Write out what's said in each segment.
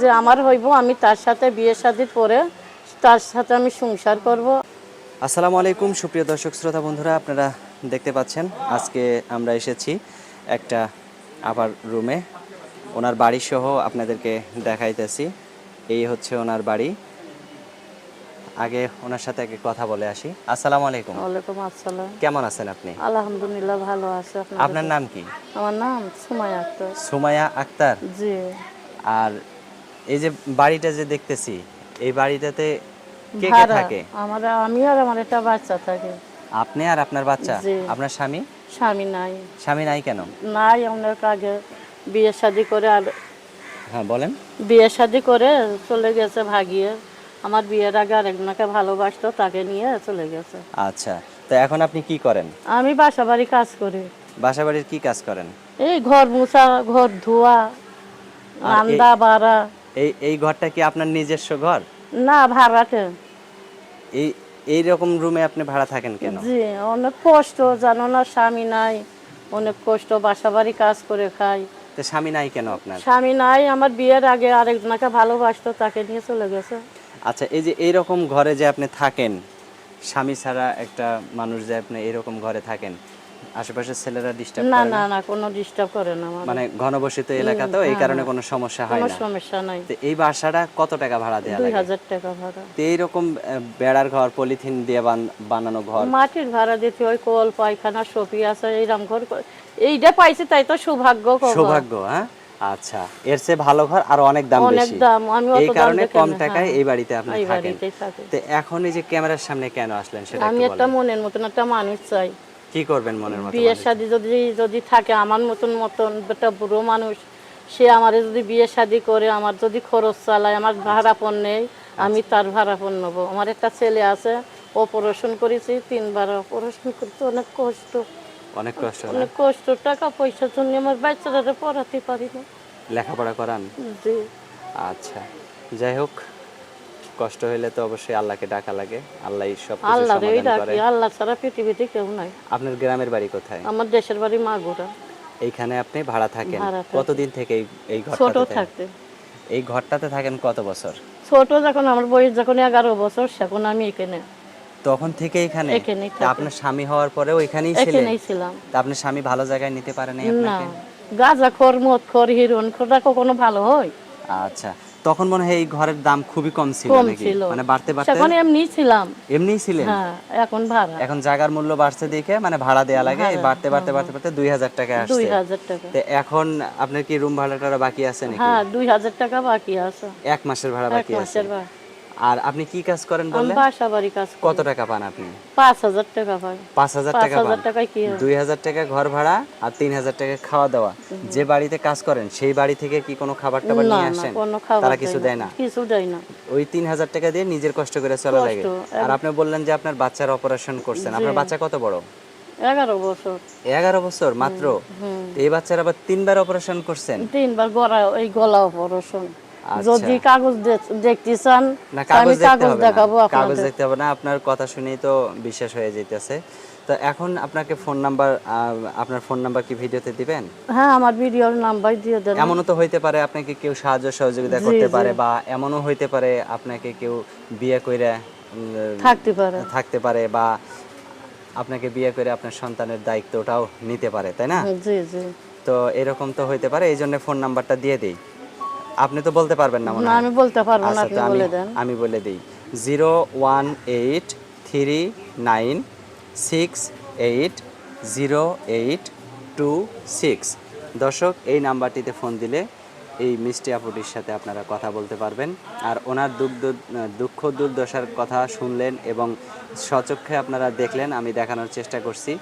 যে আমার হইব আমি তার সাথে বিয়ে শাদী পরে তার সাথে আমি সংসার করব। আসসালামু আলাইকুম সুপ্রিয় দর্শক শ্রোতা বন্ধুরা আপনারা দেখতে পাচ্ছেন আজকে আমরা এসেছি একটা আবার রুমে ওনার বাড়ি সহ আপনাদেরকে দেখাইতেছি। এই হচ্ছে ওনার বাড়ি। আগে ওনার সাথে আগে কথা বলে আসি। আসসালামু আলাইকুম। ওয়ালাইকুম আসসালাম। কেমন আছেন আপনি? আলহামদুলিল্লাহ ভালো আছে। আপনার নাম কি? আমার নাম সুমাই আক্তার। সুমাইয়া আক্তার? জি। আর এই যে বাড়িটা যে দেখতেছি এই বাড়িটাতে কে কে থাকে? আমার আমি আর আমার একটা বাচ্চা থাকে। আপনি আর আপনার বাচ্চা? আপনার স্বামী? স্বামী নাই। স্বামী নাই কেন? নাই অনেক আগে বিয়ে শাদী করে আর হ্যাঁ বলেন। বিয়ে শাদী করে চলে গেছে ভাগিয়ে। আমার বিয়ের আগে আরেকজনকে ভালোবাসতো তাকে নিয়ে চলে গেছে। আচ্ছা তো এখন আপনি কি করেন? আমি বাসা বাড়ি কাজ করি। বাসা বাড়ির কি কাজ করেন? এই ঘর মুছা ঘর ধোয়া রান্দা বাড়া। এই এই ঘরটা কি আপনার নিজস্ব ঘর? না ভাড়াটে এই এই রকম রুমে আপনি ভাড়া থাকেন কেন? জি অনেক কষ্ট জানো না স্বামী নাই অনেক কষ্ট বাসা বাড়ি কাজ করে খাই। তো স্বামী নাই কেন আপনার? স্বামী নাই আমার বিয়ের আগে আরেকজনকে ভালোবাসতো তাকে নিয়ে চলে গেছে। আচ্ছা এই যে এইরকম ঘরে যে আপনি থাকেন স্বামী ছাড়া একটা মানুষ যে আপনি এরকম ঘরে থাকেন আশেপাশের ছেলেরা ডিস্টার্ব না না না? কোনো ডিস্টার্ব করে না মানে ঘনবসিত এলাকা তো এই কারণে কোনো সমস্যা হয় কোনো না। সমস্যা নাই। তো এই বাসাটা কত টাকা ভাড়া দুই লাগে? হাজার টাকা ভাড়া। তো এইরকম আহ, বেড়ার ঘর পলিথিন দিয়ে বানানো ঘর। মাটির ভাড়া দিতে ওই কল পায়খানা সপি আছে এইরকম ঘর এইটা পাইছে তাই তো সৌভাগ্য। সৌভাগ্য হ্যাঁ? আচ্ছা এর চেয়ে ভালো ঘর আর অনেক দাম অনেক বেশি। দাম আমি অত এই কারণে কম টাকায় হ্যাঁ। এই বাড়িতে আপনি থাকেন। তো এখন এই যে ক্যামেরার সামনে কেন আসলেন সেটা আমি একটা মনের মতন একটা মানুষ চাই। কি করবেন মনের মতো বিয়ে শাদি যদি যদি থাকে আমার মতন মতন একটা বুড়ো মানুষ সে আমারে যদি বিয়ে শাদি করে আমার যদি খরচ চালায় আমার ভাড়াপণ নেই আমি তার ভাড়াপণ নেব। আমার একটা ছেলে আছে অপারেশন করেছি তিনবার অপারেশন করতে অনেক কষ্ট। অনেক কষ্ট অনেক কষ্ট টাকা পয়সার জন্য আমার বাচ্চারা পড়াতে পারি না। লেখাপড়া করান? জি। আচ্ছা যাই হোক কষ্ট হইলে তো অবশ্যই আল্লাহকে ডাকা লাগে। আল্লাহ সব আল্লাহ আল্লাহ ছাড়া পৃথিবীতে কেউ নাই। আপনার গ্রামের বাড়ি কোথায়? আমার দেশের বাড়ি মাগুরা। এইখানে আপনি ভাড়া থাকেন? কতদিন থেকে এই এই ছোট থাকতে। এই ঘরটাতে থাকেন কত বছর? ছোট যখন আমার বয়স যখন এগারো বছর সেখন আমি এখানে। তখন থেকে এখানে? আপনার স্বামী হওয়ার পরে এখানেই ছিলেন? এখানেই ছিলাম। তা আপনার স্বামী ভালো জায়গায় নিতে পারে নাই আপনাকে? গাঁজা খর মদ খর হিরোইন খোরটা কখনো ভালো হয়? আচ্ছা। তখন মনে হয় এই ঘরের দাম খুবই কম ছিল নাকি? মানে বাড়তে বাড়তে? এখন এমনি ছিলাম। এমনি ছিলেন? হ্যাঁ এখন ভাড়া। এখন জায়গার মূল্য বাড়ছে দেখে মানে ভাড়া দেয়া লাগে এই বাড়তে বাড়তে বাড়তে বাড়তে দুই হাজার টাকা আসছে। 2000 টাকা। তো এখন আপনার কি রুম ভাড়াটা বাকি আছে নাকি? হ্যাঁ দুই হাজার টাকা বাকি আছে। এক মাসের ভাড়া বাকি আছে। এক মাসের ভাড়া। আর আপনি কি কাজ করেন বললেন বাসা বাড়ি কাজ কত টাকা পান আপনি? পাঁচ হাজার টাকা পাই। পাঁচ হাজার পাঁচ টাকা হাজার পান? টাকায় কি হয়? দুই হাজার টাকা ঘর ভাড়া আর তিন হাজার টাকা খাওয়া দাওয়া। যে বাড়িতে কাজ করেন সেই বাড়ি থেকে কি কোনো খাবার টাবার নিয়ে আসেন? তারা কিছু দেয় না। কিছু দেয় না। ওই তিন হাজার টাকা দিয়ে নিজের কষ্ট করে চলা লাগে। আর আপনি বললেন যে আপনার বাচ্চার অপারেশন করছেন। আপনার বাচ্চা কত বড়? এগারো বছর। এগারো বছর মাত্র? এই বাচ্চার আবার তিনবার অপারেশন করছেন? তিনবার গলা এই গলা অপারেশন। যদি কাগজ দেখতে চান আমি কাগজ দেখাবো কাগজ দেখতে হবে না আপনার কথা শুনেই তো বিশ্বাস হয়ে যাইতেছে। তো এখন আপনাকে ফোন নাম্বার আপনার ফোন নাম্বার কি ভিডিওতে দিবেন? হ্যাঁ আমার ভিডিওর নাম্বার দিয়ে দেন। এমনও তো হইতে পারে আপনাকে কেউ সাহায্য সহযোগিতা করতে পারে বা এমনও হইতে পারে আপনাকে কেউ বিয়ে কইরা থাকতে পারে। থাকতে পারে বা আপনাকে বিয়ে করে আপনার সন্তানের দায়িত্বটাও নিতে পারে তাই না? জি জি। তো এরকম তো হইতে পারে এই জন্য ফোন নাম্বারটা দিয়ে দিই। আপনি তো বলতে পারবেন না মনে না আমি বলতে পারব না আচ্ছা আপনি বলে দেন। আমি বলে দিই। Zero one eight three nine six eight zero eight two six. দর্শক এই নাম্বারটিতে ফোন দিলে এই মিষ্টি আপুটির সাথে আপনারা কথা বলতে পারবেন আর ওনার দুঃখ দুঃখ দুর্দশার কথা শুনলেন এবং সচক্ষে আপনারা দেখলেন আমি দেখানোর চেষ্টা করছি।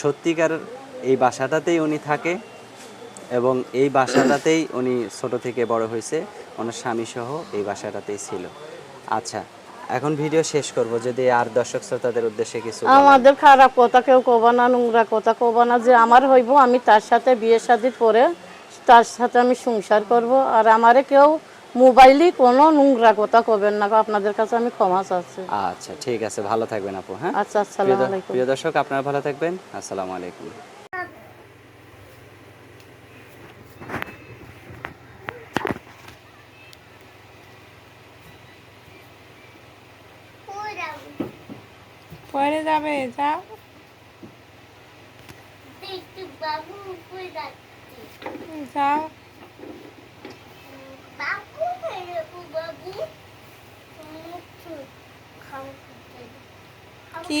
সত্যিকার এই বাসাটাতেই উনি থাকে এবং এই বাসাটাতেই উনি ছোট থেকে বড় হয়েছে ওনার স্বামী সহ এই বাসাটাতেই ছিল। আচ্ছা এখন ভিডিও শেষ করব যদি আর দর্শক শ্রোতাদের উদ্দেশ্যে কিছু আমাদের খারাপ কথা কেউ কবা না নোংরা কথা কবা না যে আমার হইব আমি তার সাথে বিয়ে শাদী করে তার সাথে আমি সংসার করব আর আমারে কেউ মোবাইলই কোনো নোংরা কথা কবেন না আপনাদের কাছে আমি ক্ষমা চাচ্ছি। আচ্ছা ঠিক আছে ভালো থাকবেন আপু হ্যাঁ? আচ্ছা আসসালামু আলাইকুম। প্রিয় দর্শক আপনারা ভালো থাকবেন আসসালামু আলাইকুম। পরে যাবে যাও। যাও। কি?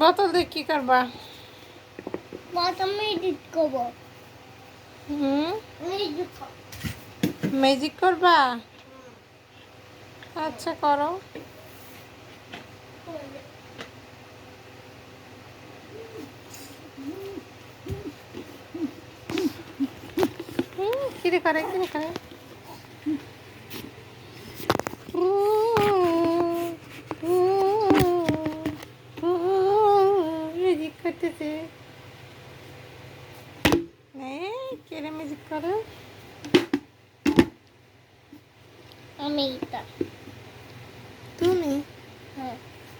বোতল দিয়ে কি করবা? এডিট করব। হুম? ম্যাজিক করবা। আচ্ছা করো। হুম, কিরে করে কিরে করে মিউজিক করতেছে এই, কিরে মিউজিক করে আমি এটা তুমি? হ্যাঁ।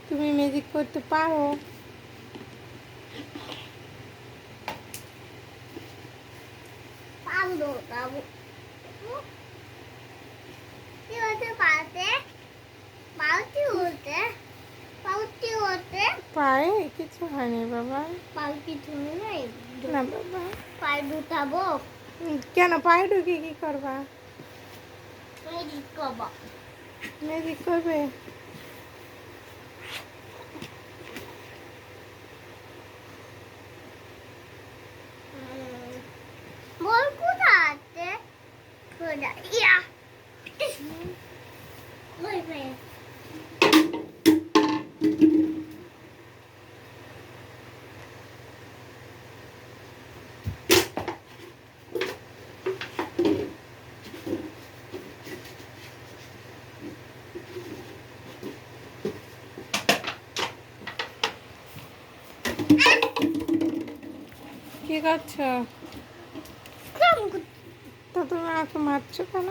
তুমি মিউজিক করতে পারো। কি হতে পারতে? পাউটি হতে পাউটি হতে পায়ে কিছু হয়নি বাবা। পাউটি তুমি নাই? না বাবা। পায়ে উম, কেন পায়ে ঢুকে কি করবা? করব মিউজিক করবে বল কোথায় আছে কোথায় ইয়া ওই ভাই কি করছ কেমন তো তুমি আমাকে মারছো কেন?